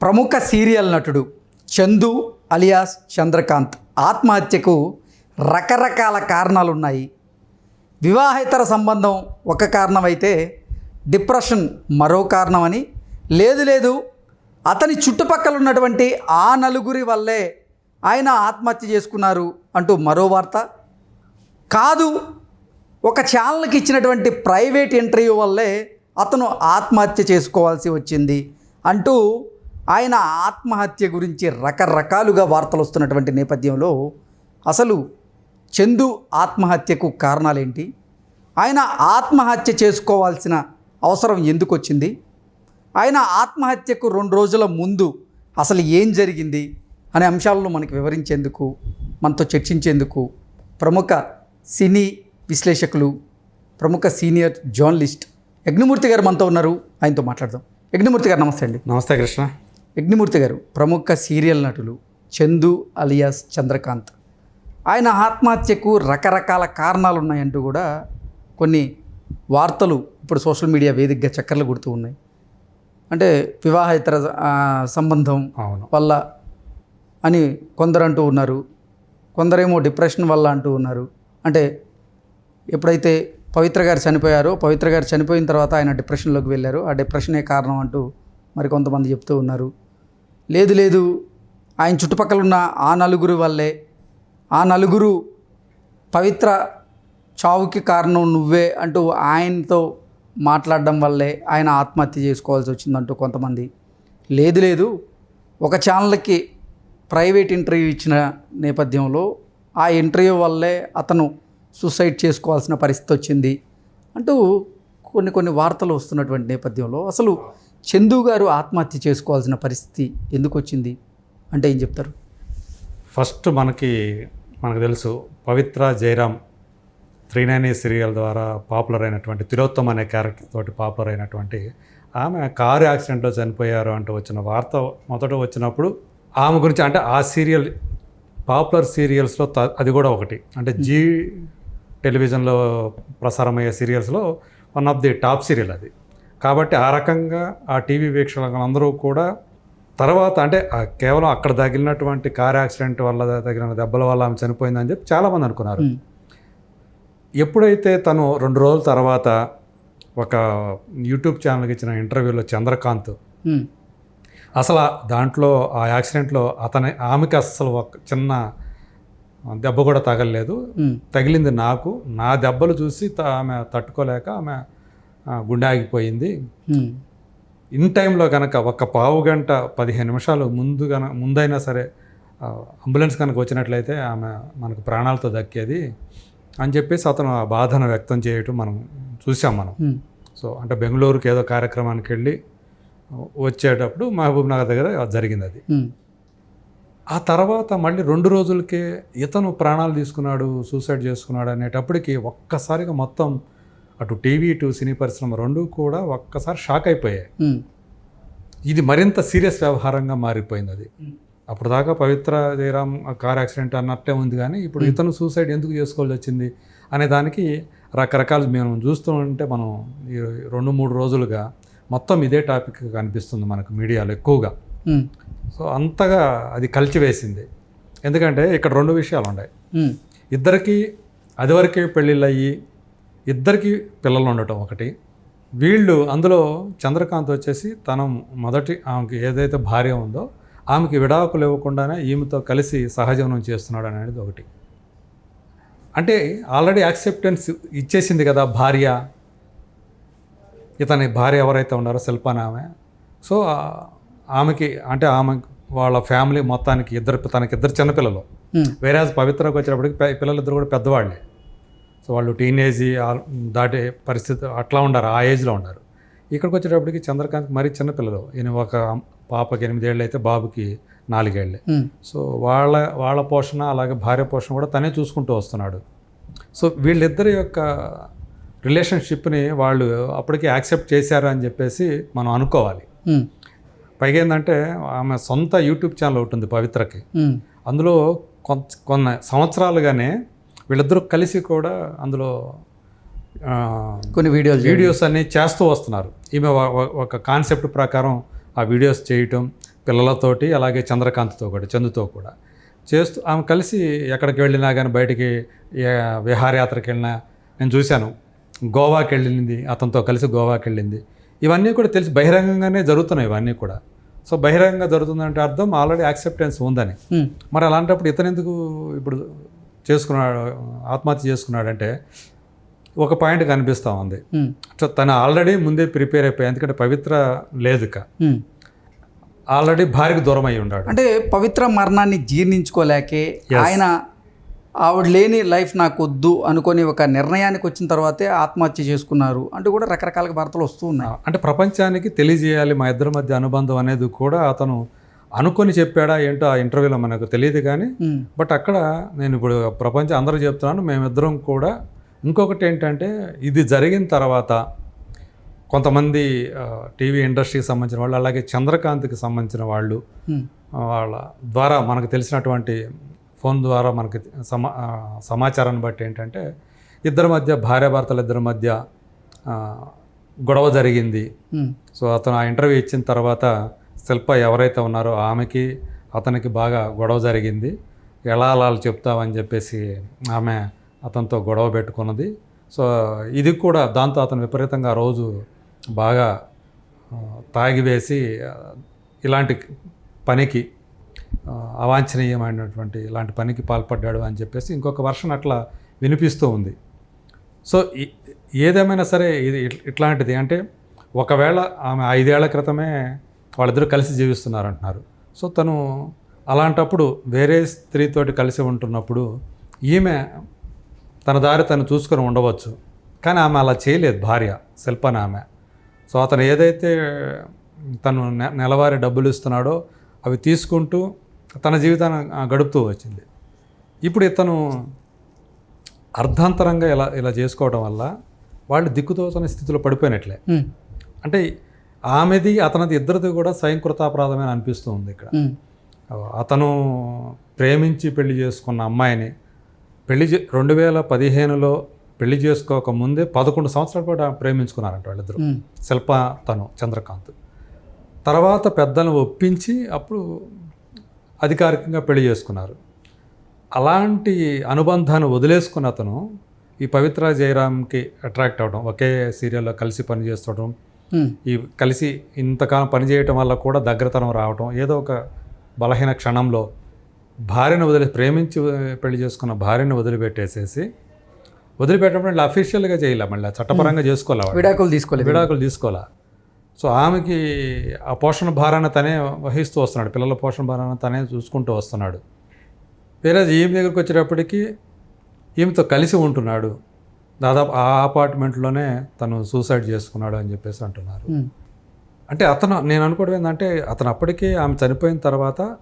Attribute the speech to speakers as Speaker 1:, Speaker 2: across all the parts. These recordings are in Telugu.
Speaker 1: ప్రముఖ సీరియల్ నటుడు చందు అలియాస్ చంద్రకాంత్ ఆత్మహత్యకు రకరకాల కారణాలు ఉన్నాయి వివాహేతర సంబంధం ఒక కారణమైతే డిప్రెషన్ మరో కారణమని లేదు లేదు అతని చుట్టుపక్కల ఉన్నటువంటి ఆ నలుగురి వల్లే ఆయన ఆత్మహత్య చేసుకున్నారు అంటూ మరో వార్త. కాదు ఒక ఛానల్కి ఇచ్చినటువంటి ప్రైవేట్ ఇంటర్వ్యూ వల్లే అతను ఆత్మహత్య చేసుకోవాల్సి వచ్చింది అంటూ ఆయన ఆత్మహత్య గురించి రకరకాలుగా వార్తలు వస్తున్నటువంటి నేపథ్యంలో అసలు చందు ఆత్మహత్యకు కారణాలేంటి? ఆయన ఆత్మహత్య చేసుకోవాల్సిన అవసరం ఎందుకు వచ్చింది? ఆయన ఆత్మహత్యకు రెండు రోజుల ముందు అసలు ఏం జరిగింది అనే అంశాలను మనకు వివరించేందుకు మనతో చర్చించేందుకు ప్రముఖ సినీ విశ్లేషకులు ప్రముఖ సీనియర్ జర్నలిస్ట్ యజ్ఞమూర్తి గారు మనతో ఉన్నారు. ఆయనతో మాట్లాడదాం. యజ్ఞమూర్తి గారు నమస్తే అండి.
Speaker 2: నమస్తే కృష్ణ.
Speaker 1: యజ్ఞమూర్తి గారు ప్రముఖ సీరియల్ నటులు చందు అలియాస్ చంద్రకాంత్. ఆయన ఆత్మహత్యకు రకరకాల కారణాలు ఉన్నాయంటూ కూడా కొన్ని వార్తలు ఇప్పుడు సోషల్ మీడియా వేదికగా చక్కర్లు కొడుతూ ఉన్నాయి. అంటే వివాహేతర సంబంధం వల్ల అని కొందరు అంటూ ఉన్నారు. కొందరేమో డిప్రెషన్ వల్ల అంటూ ఉన్నారు. అంటే ఎప్పుడైతే పవిత్ర గారు చనిపోయారో పవిత్ర గారు చనిపోయిన తర్వాత ఆయన డిప్రెషన్లోకి వెళ్ళారు. ఆ డిప్రెషనే కారణం అంటూ మరి కొంతమంది చెప్తూ ఉన్నారు. లేదు లేదు ఆయన చుట్టుపక్కల ఉన్న ఆ నలుగురు వల్లే ఆ నలుగురు పవిత్ర చావుకి కారణం నువ్వే అంటూ ఆయనతో మాట్లాడడం వల్లే ఆయన ఆత్మహత్య చేసుకోవాల్సి వచ్చిందంటూ కొంతమంది. లేదు లేదు ఒక ఛానల్కి ప్రైవేట్ ఇంటర్వ్యూ ఇచ్చిన నేపథ్యంలో ఆ ఇంటర్వ్యూ వల్లే అతను సూసైడ్ చేసుకోవాల్సిన పరిస్థితి వచ్చింది అంటూ కొన్ని కొన్ని వార్తలు వస్తున్నటువంటి నేపథ్యంలో అసలు చందు గారు ఆత్మహత్య చేసుకోవాల్సిన పరిస్థితి ఎందుకు వచ్చింది? అంటే ఏం చెప్తారు?
Speaker 2: ఫస్ట్ మనకి మనకు తెలుసు Pavitra Jayaram three nine serial ద్వారా పాపులర్ అయినటువంటి తిలోత్తమ్ అనే క్యారెక్టర్ తోటి పాపులర్ అయినటువంటి ఆమె కారు యాక్సిడెంట్లో చనిపోయారు అంటూ వచ్చిన వార్త మొదట వచ్చినప్పుడు ఆమె గురించి అంటే ఆ సీరియల్ పాపులర్ సీరియల్స్లో అది కూడా ఒకటి. అంటే జీ టెలివిజన్లో ప్రసారమయ్యే సీరియల్స్లో one of the top serial అది. కాబట్టి ఆ రకంగా ఆ టీవీ వీక్షకులందరూ కూడా తర్వాత అంటే కేవలం అక్కడ తగిలినటువంటి కార్ యాక్సిడెంట్ వల్ల తగిలిన దెబ్బల వల్ల ఆమె చనిపోయిందని చెప్పి చాలామంది అనుకున్నారు. ఎప్పుడైతే తను రెండు రోజుల తర్వాత ఒక యూట్యూబ్ ఛానల్కి ఇచ్చిన ఇంటర్వ్యూలో చంద్రకాంత్ అసలు దాంట్లో ఆ యాక్సిడెంట్లో అతని ఆమెకి అసలు ఒక చిన్న దెబ్బ కూడా తగలలేదు. తగిలింది నాకు. నా దెబ్బలు చూసి త- ఆమె తట్టుకోలేక ఆమె ఆ, గుండె ఆగిపోయింది
Speaker 1: ఉమ్,
Speaker 2: ఇన్ టైంలో కనుక ఒక పావు గంట పదిహేను నిమిషాలు ముందు గన ముందైనా సరే అంబులెన్స్ కనుక వచ్చినట్లయితే ఆమె మనకు ప్రాణాలతో దక్కేది అని చెప్పేసి అతను ఆ బాధను వ్యక్తం చేయటం మనం చూసాం మనం. సో అంటే బెంగళూరుకి ఏదో కార్యక్రమానికి వెళ్ళి వచ్చేటప్పుడు మహబూబ్ నగర్ దగ్గర జరిగింది అది. ఆ తర్వాత మళ్ళీ రెండు రోజులకే ఇతను ప్రాణాలు తీసుకున్నాడు సూసైడ్ చేసుకున్నాడు అనేటప్పటికి ఒక్కసారిగా మొత్తం అటు టీవీ ఇటు సినీ పరిశ్రమ రెండు కూడా ఒక్కసారి షాక్ అయిపోయాయి. ఇది మరింత సీరియస్ వ్యవహారంగా మారిపోయింది అది అప్పుడు దాకా పవిత్ర జయరామ్ కార్ యాక్సిడెంట్ అన్నట్టే ఉంది కానీ ఇప్పుడు ఇతను సూసైడ్ ఎందుకు చేసుకోవాల్సి వచ్చింది అనే దానికి రకరకాలు మేము చూస్తూ ఉంటే మనం ఈ రెండు మూడు రోజులుగా మొత్తం ఇదే టాపిక్ కనిపిస్తుంది మనకు మీడియాలో ఎక్కువగా. సో అంతగా అది కలిచివేసింది. ఎందుకంటే ఇక్కడ రెండు విషయాలు ఉన్నాయి ఇద్దరికి అదివరకే పెళ్ళిళ్ళు అయ్యి ఇద్దరికి పిల్లలు ఉండటం ఒకటి. వీళ్ళు అందులో చంద్రకాంత్ వచ్చేసి తన మొదటి ఆమెకి ఏదైతే భార్య ఉందో ఆమెకి విడాకులు ఇవ్వకుండానే ఈమెతో కలిసి సహజీవనం చేస్తున్నాడు అనేది ఒకటి. అంటే ఆల్రెడీ యాక్సెప్టెన్స్ ఇచ్చేసింది కదా భార్య. ఇతని భార్య ఎవరైతే ఉన్నారో శిల్పాని ఆమె. సో ఆమెకి అంటే ఆమె వాళ్ళ ఫ్యామిలీ మొత్తానికి ఇద్దరు తనకి ఇద్దరు చిన్నపిల్లలు. వేరే పవిత్రకు వచ్చేటప్పటికి పె- పిల్లలిద్దరు కూడా పెద్దవాళ్ళే. సో వాళ్ళు టీనేజ్ దాటే పరిస్థితి అట్లా ఉండారు ఆ ఏజ్లో ఉన్నారు ఇక్కడికి వచ్చేటప్పటికి చంద్రకాంత్ మరీ చిన్నపిల్లలు ఈయన ఒక పాపకి ఎనిమిదేళ్ళు అయితే బాబుకి నాలుగేళ్ళే. సో వాళ్ళ వాళ్ళ పోషణ అలాగే భార్య పోషణ కూడా తనే చూసుకుంటూ వస్తున్నాడు. సో వీళ్ళిద్దరి యొక్క రిలేషన్షిప్ని వాళ్ళు అప్పటికి యాక్సెప్ట్ చేశారు అని చెప్పేసి మనం అనుకోవాలి. పైగా ఏంటంటే ఆమె సొంత యూట్యూబ్ ఛానల్ ఒకటి ఉంది పవిత్రకి. అందులో కొంత కొన్ని సంవత్సరాలుగానే వీళ్ళిద్దరూ కలిసి కూడా అందులో
Speaker 1: కొన్ని వీడియోలు చేయండి.
Speaker 2: వీడియోస్ అన్ని చేస్తూ వస్తున్నారు. ఈమె ఒక- కాన్సెప్ట్ ప్రకారం ఆ వీడియోస్ చేయటం పిల్లలతోటి అలాగే చంద్రకాంత్తో కూడా చందుతో కూడా చేస్తూ ఆమె కలిసి ఎక్కడికి వెళ్ళినా కానీ బయటికి విహారయాత్రకి వెళ్ళినా నేను చూశాను. గోవాకి వెళ్ళింది అతనితో కలిసి గోవాకి వెళ్ళింది. ఇవన్నీ కూడా తెలిసి బహిరంగంగానే జరుగుతున్నాయి ఇవన్నీ కూడా. సో బహిరంగంగా జరుగుతుందంటే అర్థం ఆల్రెడీ యాక్సెప్టెన్స్ ఉందని. మరి అలాంటప్పుడు ఇతను ఎందుకు ఇప్పుడు చేసుకున్నాడు ఆత్మహత్య చేసుకున్నాడంటే ఒక పాయింట్ కనిపిస్తూ ఉంది. సో తను ఆల్రెడీ ముందే ప్రిపేర్ అయిపోయి ఎందుకంటే పవిత్ర లేదు ఇక. ఆల్రెడీ భార్యకు దూరం అయి ఉన్నాడు
Speaker 1: అంటే పవిత్ర మరణాన్ని జీర్ణించుకోలేకే ఆయన ఆవిడ లేని లైఫ్ నాకు వద్దు అనుకొని ఒక నిర్ణయానికి వచ్చిన తర్వాతే ఆత్మహత్య చేసుకున్నారు అంటూ కూడా రకరకాల వార్తలు వస్తూ ఉన్నాయి.
Speaker 2: అంటే ప్రపంచానికి తెలియజేయాలి మా ఇద్దరి మధ్య అనుబంధం అనేది కూడా అతను అనుకొని చెప్పాడా ఏంటో ఆ ఇంటర్వ్యూలో మనకు తెలియదు కానీ బట్ అక్కడ నేను ఇప్పుడు ప్రపంచం అందరూ చెప్తున్నాను మేమిద్దరం కూడా ఇంకొకటి ఏంటంటే ఇది జరిగిన తర్వాత కొంతమంది టీవీ ఇండస్ట్రీకి సంబంధించిన వాళ్ళు అలాగే చంద్రకాంత్కి సంబంధించిన వాళ్ళు వాళ్ళ ద్వారా మనకు తెలిసినటువంటి ఫోన్ ద్వారా మనకి సమా సమాచారాన్ని బట్టి ఏంటంటే ఇద్దరి మధ్య భార్యాభర్తల ఇద్దరి మధ్య గొడవ జరిగింది. సో అతను ఆ ఇంటర్వ్యూ ఇచ్చిన తర్వాత శిల్ప ఎవరైతే ఉన్నారో ఆమెకి అతనికి బాగా గొడవ జరిగింది. ఎలా అలా చెప్తావని చెప్పేసి ఆమె అతనితో గొడవ పెట్టుకున్నది. సో ఇది కూడా దాంతో అతను విపరీతంగా రోజు బాగా తాగివేసి ఇలాంటి పనికి అవాంఛనీయమైనటువంటి ఇలాంటి పనికి పాల్పడ్డాడు అని చెప్పేసి ఇంకొక వర్షన్ అట్లా వినిపిస్తూ ఉంది. సో ఏదేమైనా సరే ఇది ఇట్లాంటిది. అంటే ఒకవేళ ఆమె ఐదేళ్ళ క్రితమే వాళ్ళిద్దరూ కలిసి జీవిస్తున్నారు అంటున్నారు సో తను అలాంటప్పుడు వేరే స్త్రీతోటి కలిసి ఉంటున్నప్పుడు ఈమె తన దారి తను చూసుకొని ఉండవచ్చు. కానీ ఆమె అలా చేయలేదు భార్య శిల్పన ఆమె. సో అతను ఏదైతే తను నె- నెలవారీ డబ్బులు ఇస్తున్నాడో అవి తీసుకుంటూ తన జీవితాన్ని గడుపుతూ వచ్చింది. ఇప్పుడు ఇతను అర్ధాంతరంగా ఇలా ఇలా చేసుకోవడం వల్ల వాళ్ళు దిక్కుతోచని స్థితిలో పడిపోయినట్లే. అంటే ఆమెది అతనిది ఇద్దరిది కూడా స్వయంకృతాపరాధమే అనిపిస్తూ ఉంది ఇక్కడ. అతను ప్రేమించి పెళ్ళి చేసుకున్న అమ్మాయిని పెళ్ళి చే రెండు వేల పదిహేనులో పెళ్ళి చేసుకోక ముందే పదకొండు సంవత్సరాల పాటు ప్రేమించుకున్నారంట వాళ్ళిద్దరు. శిల్ప తను చంద్రకాంత్. తర్వాత పెద్దలను ఒప్పించి అప్పుడు అధికారికంగా పెళ్ళి చేసుకున్నారు. అలాంటి అనుబంధాన్ని వదిలేసుకున్న అతను ఈ పవిత్ర జయరామ్కి అట్రాక్ట్ అవ్వడం ఒకే సీరియల్లో కలిసి పనిచేస్తుండడం ఈ కలిసి ఇంతకాలం పనిచేయటం వల్ల కూడా దగ్గరతనం రావటం ఏదో ఒక బలహీన క్షణంలో భార్యను వదిలి ప్రేమించి పెళ్ళి చేసుకున్న భార్యను వదిలిపెట్టేసేసి వదిలిపెట్టడం అఫీషియల్గా చేయలే మళ్ళీ? చట్టపరంగా చేసుకోలే వాడు.
Speaker 1: విడాకులు తీసుకోలేదు.
Speaker 2: విడాకులు తీసుకోవాలా? సో ఆమెకి ఆ పోషణ భారాన్ని తనే వహిస్తూ వస్తున్నాడు. పిల్లల పోషణ భారాన్ని తనే చూసుకుంటూ వస్తున్నాడు. వేరే ఈమె దగ్గరికి వచ్చేటప్పటికి ఈమెతో కలిసి ఉంటున్నాడు. దాదాపు ఆ అపార్ట్మెంట్లోనే తను సూసైడ్ చేసుకున్నాడు అని చెప్పేసి అంటున్నారు. అంటే అతను నేను అనుకోవడం ఏంటంటే అతను అప్పటికే ఆమె చనిపోయిన తర్వాత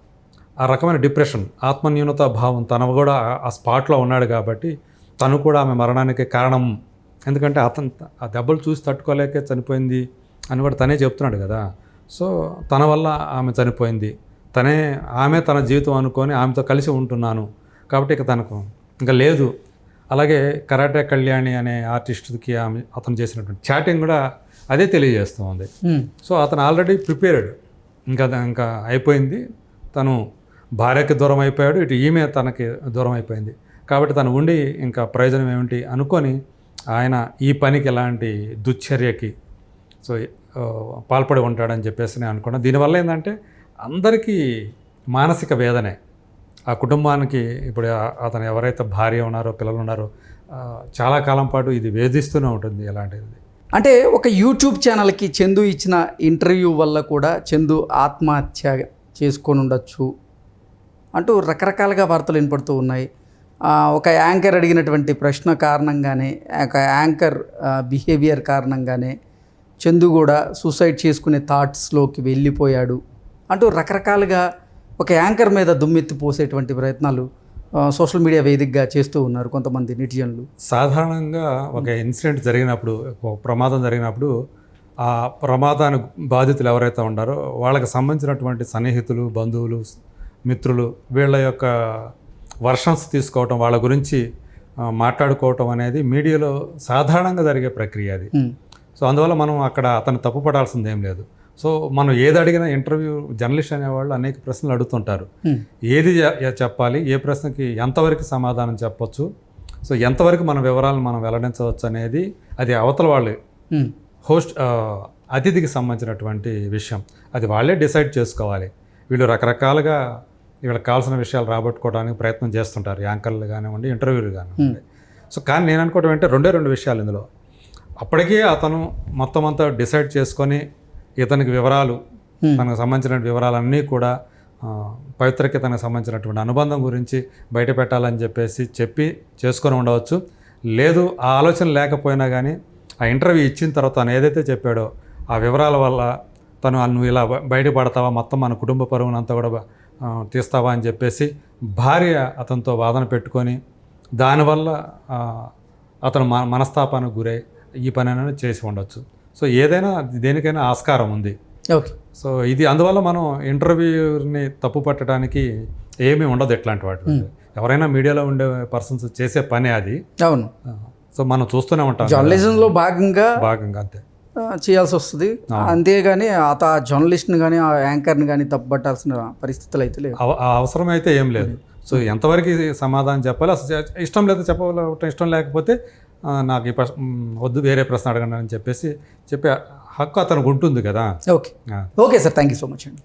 Speaker 2: ఆ రకమైన డిప్రెషన్ ఆత్మన్యూనత భావం తను కూడా ఆ స్పాట్లో ఉన్నాడు కాబట్టి తను కూడా ఆమె మరణానికి కారణం. ఎందుకంటే అతను ఆ దెబ్బలు చూసి తట్టుకోలేకే చనిపోయింది అని కూడా తనే చెప్తున్నాడు కదా. సో తన వల్ల ఆమె చనిపోయింది. తనే ఆమె తన జీవితం అనుకొని ఆమెతో కలిసి ఉంటున్నాను. కాబట్టి ఇక తనకు ఇంకా లేదు. అలాగే కరాటే కళ్యాణి అనే ఆర్టిస్ట్కి ఆమె అతను చేసినటువంటి చాటింగ్ కూడా అదే తెలియజేస్తుంది
Speaker 1: ఉమ్,
Speaker 2: సో అతను ఆల్రెడీ ప్రిపేర్డ్. ఇంకా ఇంకా అయిపోయింది. తను భార్యకి దూరం అయిపోయాడు. ఇటు ఈమె తనకి దూరం అయిపోయింది. కాబట్టి తను ఉండి ఇంకా ప్రయోజనం ఏమిటి అనుకొని ఆయన ఈ పనికి ఎలాంటి దుశ్చర్యకి సో పాల్పడి ఉంటాడని చెప్పేసి నేను అనుకున్నాను దీనివల్ల ఏంటంటే అందరికీ మానసిక వేదనే. ఆ కుటుంబానికి ఇప్పుడు అతను ఎవరైతే భార్య ఉన్నారో పిల్లలు ఉన్నారో చాలా కాలం పాటు ఇది వేధిస్తూనే ఉంటుంది ఎలాంటిది.
Speaker 1: అంటే ఒక యూట్యూబ్ ఛానల్కి చందు ఇచ్చిన ఇంటర్వ్యూ వల్ల కూడా చందు ఆత్మహత్య చేసుకొని ఉండొచ్చు అంటూ రకరకాలుగా వార్తలు వినపడుతూ ఉన్నాయి. ఒక యాంకర్ అడిగినటువంటి ప్రశ్న కారణంగానే ఒక యాంకర్ బిహేవియర్ కారణంగానే చందు కూడా సూసైడ్ చేసుకునే థాట్స్లోకి వెళ్ళిపోయాడు అంటూ రకరకాలుగా ఒక యాంకర్ మీద దుమ్మెత్తి పోసేటువంటి ప్రయత్నాలు సోషల్ మీడియా వేదికగా చేస్తూ ఉన్నారు కొంతమంది నెటిజన్లు.
Speaker 2: సాధారణంగా ఒక ఇన్సిడెంట్ జరిగినప్పుడు ప్రమాదం జరిగినప్పుడు ఆ ప్రమాదానికి బాధితులు ఎవరైతే ఉన్నారో వాళ్ళకి సంబంధించినటువంటి సన్నిహితులు బంధువులు మిత్రులు వీళ్ళ యొక్క వర్షన్స్ తీసుకోవటం వాళ్ళ గురించి మాట్లాడుకోవటం అనేది మీడియాలో సాధారణంగా జరిగే ప్రక్రియ అది. సో అందువల్ల మనం అక్కడ అతను తప్పు పడాల్సింది ఏం లేదు. సో మనం ఏది అడిగినా ఇంటర్వ్యూ జర్నలిస్ట్ అనేవాళ్ళు అనేక ప్రశ్నలు అడుగుతుంటారు. ఏది చెప్పాలి? ఏ ప్రశ్నకి ఎంతవరకు సమాధానం చెప్పొచ్చు? సో ఎంతవరకు మన వివరాలను మనం వెల్లడించవచ్చు అనేది అది అవతల వాళ్ళు హోస్ట్ అతిథికి సంబంధించినటువంటి విషయం. అది వాళ్ళే డిసైడ్ చేసుకోవాలి. వీళ్ళు రకరకాలుగా వీళ్ళకి కావాల్సిన విషయాలు రాబట్టుకోవడానికి ప్రయత్నం చేస్తుంటారు. యాంకర్లు కానివ్వండి ఇంటర్వ్యూలు కానివ్వండి. సో కానీ నేను అనుకోవడం అంటే రెండే రెండు విషయాలు ఇందులో. అప్పటికే అతను మొత్తం అంతా డిసైడ్ చేసుకొని ఇతనికి వివరాలు తనకు సంబంధించిన వివరాలన్నీ కూడా పవిత్రకి తనకు సంబంధించినటువంటి అనుబంధం గురించి బయట పెట్టాలని చెప్పేసి చెప్పి చేసుకొని ఉండవచ్చు. లేదు ఆ ఆలోచన లేకపోయినా కానీ ఆ ఇంటర్వ్యూ ఇచ్చిన తర్వాత తను ఏదైతే చెప్పాడో ఆ వివరాల వల్ల తను "ఆ, నువ్వు ఇలా బయటపడతావా? మొత్తం మన కుటుంబ పరువునంతా కూడా తీస్తావా? అని చెప్పేసి భార్య అతనితో వాదన పెట్టుకొని దానివల్ల అతను మన మనస్తాపానికి గురై ఈ పని అనేది చేసి ఉండొచ్చు. సో ఏదైనా దేనికైనా ఆస్కారం ఉంది.
Speaker 1: ఓకే.
Speaker 2: సో ఇది అందువల్ల మనం ఇంటర్వ్యూని తప్పు పట్టడానికి ఏమీ ఉండదు ఇట్లాంటి వాటి ఎవరైనా మీడియాలో ఉండే పర్సన్స్ చేసే పనే అది.
Speaker 1: అవును.
Speaker 2: సో మనం చూస్తూనే ఉంటాం
Speaker 1: జర్నలిజంలో భాగంగా
Speaker 2: భాగంగా అంతే.
Speaker 1: చేయాల్సి వస్తుంది. అంతేగాని అత జర్నలిస్ట్ని కానీ ఆ యాంకర్ని కానీ తప్పుపట్టాల్సిన పరిస్థితులు అయితే లేవు.
Speaker 2: అవసరం అయితే ఏం లేదు. సో ఎంతవరకు సమాధానం చెప్పాలి అసలు ఇష్టం లేదు చెప్పాలి ఇష్టం లేకపోతే నాకు ఈ ప్రశ్న వద్దు వేరే ప్రశ్న అడగండి అని చెప్పేసి చెప్పే హక్కు అతనికి ఉంటుంది కదా.
Speaker 1: Okay. Okay sir thank you so much అండి.